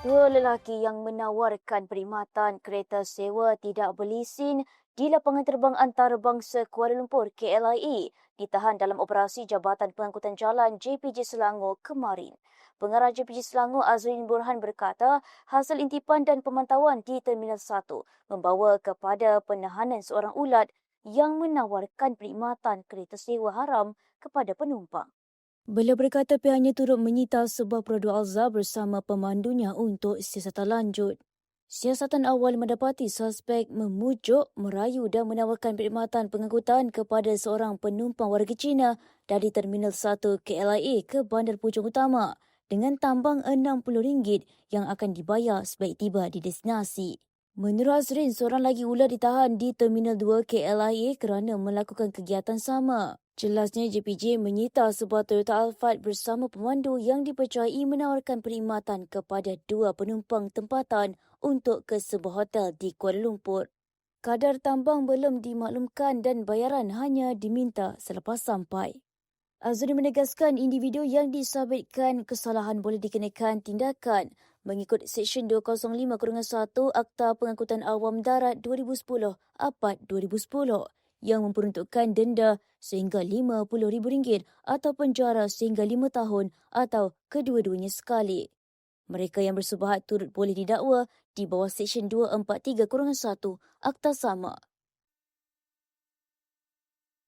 Dua lelaki yang menawarkan perkhidmatan kereta sewa tidak berlesen di lapangan terbang antarabangsa Kuala Lumpur KLIA ditahan dalam operasi Jabatan Pengangkutan Jalan JPJ Selangor kemarin. Pengarah JPJ Selangor Azrin Burhan berkata hasil intipan dan pemantauan di Terminal 1 membawa kepada penahanan seorang ulat yang menawarkan perkhidmatan kereta sewa haram kepada penumpang. Beliau berkata pihaknya turut menyita sebuah produk Alza bersama pemandunya untuk siasatan lanjut. Siasatan awal mendapati suspek memujuk, merayu dan menawarkan perkhidmatan pengangkutan kepada seorang penumpang warga Cina dari Terminal 1 KLIA ke Bandar Puchong Utama dengan tambang RM60 yang akan dibayar sebaik tiba di destinasi. Menurut Azrin, seorang lagi ular ditahan di Terminal 2 KLIA kerana melakukan kegiatan sama. Jelasnya JPJ menyita sebuah Toyota Alphard bersama pemandu yang dipercayai menawarkan perkhidmatan kepada dua penumpang tempatan untuk ke sebuah hotel di Kuala Lumpur. Kadar tambang belum dimaklumkan dan bayaran hanya diminta selepas sampai. Azrin menegaskan individu yang disabitkan kesalahan boleh dikenakan tindakan mengikut Seksyen 205-1 Akta Pengangkutan Awam Darat 2010 Apad 2010 yang memperuntukkan denda sehingga RM50,000 atau penjara sehingga 5 tahun atau kedua-duanya sekali. Mereka yang bersubahat turut boleh didakwa di bawah Seksyen 243-1 Akta Sama.